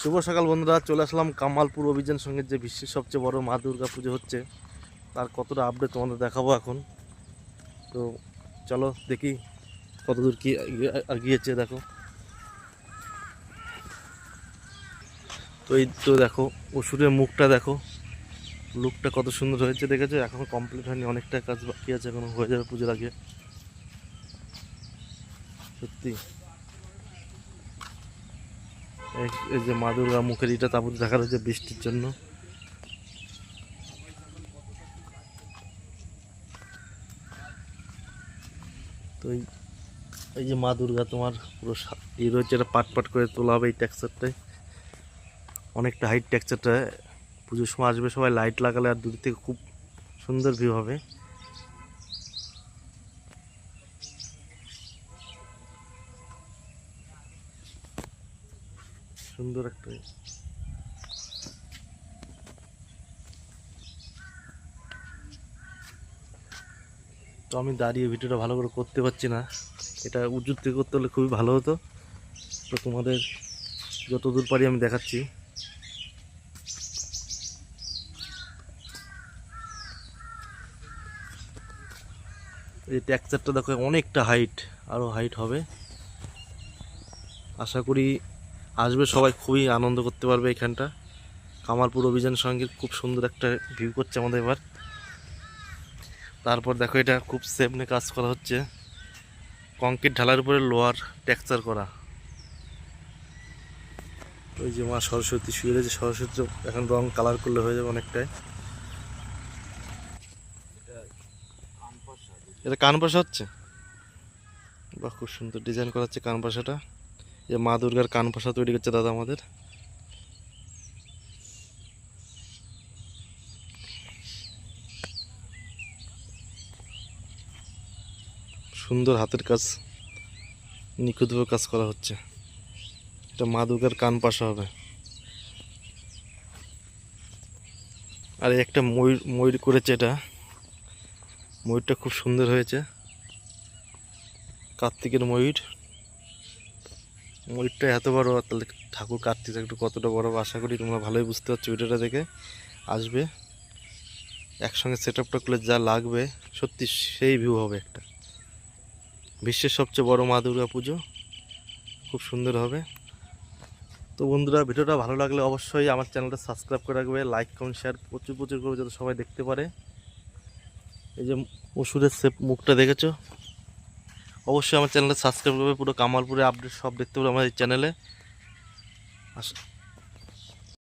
শুভ সকাল বন্ধুরা, চলে আসলাম কামালপুর অভিযান সঙ্গে যে বিশ্বের সবচেয়ে বড় মা দুর্গা পুজো হচ্ছে, তার কতটা আপডেট তোমাদের দেখাবো এখন। তো চলো দেখি কতদূর কি আর গিয়েছে দেখো। তো এই তো দেখো, অসুরের মুখটা দেখো লুকটা কত সুন্দর হয়েছে, দেখেছ? এখন কমপ্লিট হয়নি, অনেকটা কাজ বাকি আছে, এখনও হয়ে যাবে পুজোর আগে। সত্যি। এই- যে মা দুর্গা মুখের ইটা তাবুত দেখা যাচ্ছে বৃষ্টির জন্য। তো এই যে মা দুর্গা তোমার পুরো এই রয়েছে এটা পাট পাট করে তোলা হবে এই টেক্সচারটায় অনেকটা হাইট টেক্সচারটা পুজোর সময় আসবে সবাই লাইট লাগালে আর দূর থেকে খুব সুন্দর ভিউ হবে। সুন্দর একটা তো আমি দাঁড়িয়ে ভিডিওটা ভালো করে করতে পারছি না। এটা উঁচুর থেকে করতে হলে খুবই ভালো হতো। তো তোমাদের যত দূর পারি আমি দেখাচ্ছি। এই টেক্সচারটা দেখো অনেকটা হাইট আরও হাইট হবে। আশা করি আসবে, সবাই খুবই আনন্দ করতে পারবে এখানটা। কামালপুর অভিযান সঙ্গে খুব সুন্দর একটা ভিউ করছে আমাদের এবার। তারপর দেখো এটা খুব সেমনে কাজ করা হচ্ছে। কংক্রিট ঢালার উপরে লোয়ার টেক্সচার করা। ওই যে মা সরস্বতী শুয়ে রয়েছে, সরস্বতী এখন রং কালার করলে হয়ে যাবে অনেকটাই। এটা কান পাশা হচ্ছে? বাহ, খুব সুন্দর ডিজাইন করা হচ্ছে কান পাশাটা যে মা দুর্গার কান পাশা তৈরি করছে দাদা আমাদের। সুন্দর হাতের কাজ, নিখুঁতভাবে কাজ করা হচ্ছে। এটা মা দুর্গার কান পাশা হবে। আর একটা ময়ূর ময়ূর করেছে এটা। ময়ূরটা খুব সুন্দর হয়েছে। কার্তিকের ময়ূর। ময়ূরটা এত বড় তাহলে ঠাকুর কার্তিক একটু কতটা বড় আশা করি তোমরা ভালোই বুঝতে পারছ ভিডিওটা দেখে। আসবে। একসঙ্গে সেট আপটা করলে যা লাগবে, সত্যি সেই ভিউ হবে একটা। বিশ্বের সবচেয়ে বড় মা দুর্গা পুজো, খুব সুন্দর হবে। তো বন্ধুরা, ভিডিওটা ভালো লাগলে অবশ্যই আমার চ্যানেলটা সাবস্ক্রাইব করে রাখবে লাইক কমেন্ট শেয়ার প্রচুর প্রচুর করে যাতে সবাই দেখতে পারে। এই যে ওষুধের সেপ মুখটা দেখেছ? অবশ্যই আমার চ্যানেলে সাবস্ক্রাইব করবে, পুরো কামালপুরে আপডেট সব দেখতে পাবে আমার এই চ্যানেলে আস-